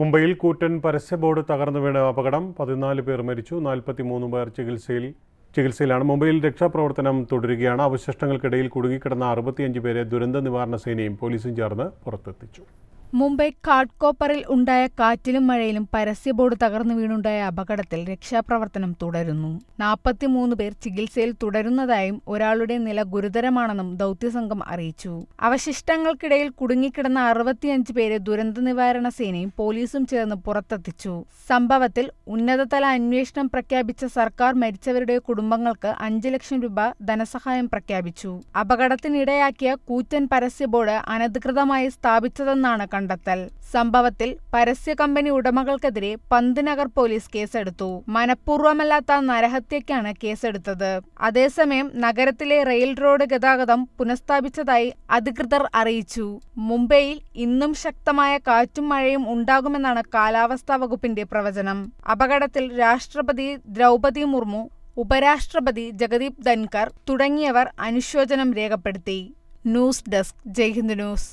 മുംബൈയിൽ കൂറ്റൻ പരസ്യ ബോർഡ് തകർന്നു വീണ അപകടം പതിനാല് പേർ മരിച്ചു. നാൽപ്പത്തിമൂന്ന് പേർ ചികിത്സയിൽ ചികിത്സയിലാണ്. മുംബൈയിൽ രക്ഷാപ്രവർത്തനം തുടരുകയാണ്. അവശിഷ്ടങ്ങൾക്കിടയിൽ കുടുങ്ങിക്കിടന്ന അറുപത്തിയഞ്ച് പേരെ ദുരന്ത നിവാരണ സേനയും പോലീസും ചേർന്ന് പുറത്തെത്തിച്ചു. മുംബൈ കാട്ട്കോപ്പറിൽ ഉണ്ടായ കാറ്റിലും മഴയിലും പരസ്യ ബോർഡ് തകർന്നു വീണുണ്ടായ അപകടത്തിൽ രക്ഷാപ്രവർത്തനം തുടരുന്നു. നാൽപ്പത്തിമൂന്ന് പേർ ചികിത്സയിൽ തുടരുന്നതായും ഒരാളുടെ നില ഗുരുതരമാണെന്നും ദൗത്യസംഘം അറിയിച്ചു. അവശിഷ്ടങ്ങൾക്കിടയിൽ കുടുങ്ങിക്കിടന്ന അറുപത്തിയഞ്ച് പേരെ ദുരന്ത നിവാരണ സേനയും പോലീസും ചേർന്ന് പുറത്തെത്തിച്ചു. സംഭവത്തിൽ ഉന്നതതല അന്വേഷണം പ്രഖ്യാപിച്ച സർക്കാർ മരിച്ചവരുടെ കുടുംബങ്ങൾക്ക് അഞ്ച് ലക്ഷം രൂപ ധനസഹായം പ്രഖ്യാപിച്ചു. അപകടത്തിനിടയാക്കിയ കൂറ്റൻ പരസ്യ ബോർഡ് അനധികൃതമായി സ്ഥാപിച്ചതെന്നാണ് കണ്ടെത്തൽ. സംഭവത്തിൽ പരസ്യ കമ്പനി ഉടമകൾക്കെതിരെ പന്തിനഗർ പോലീസ് കേസെടുത്തു. മനഃപൂർവമല്ലാത്ത നരഹത്യക്കാണ് കേസെടുത്തത്. അതേസമയം നഗരത്തിലെ റെയിൽ റോഡ് ഗതാഗതം പുനഃസ്ഥാപിച്ചതായി അധികൃതർ അറിയിച്ചു. മുംബൈയിൽ ഇന്നും ശക്തമായ കാറ്റും മഴയും ഉണ്ടാകുമെന്നാണ് കാലാവസ്ഥാ വകുപ്പിന്റെ പ്രവചനം. അപകടത്തിൽ രാഷ്ട്രപതി ദ്രൗപതി മുർമു ഉപരാഷ്ട്രപതി ജഗദീപ് ധൻകർ തുടങ്ങിയവർ അനുശോചനം രേഖപ്പെടുത്തി. News desk Jaihind news.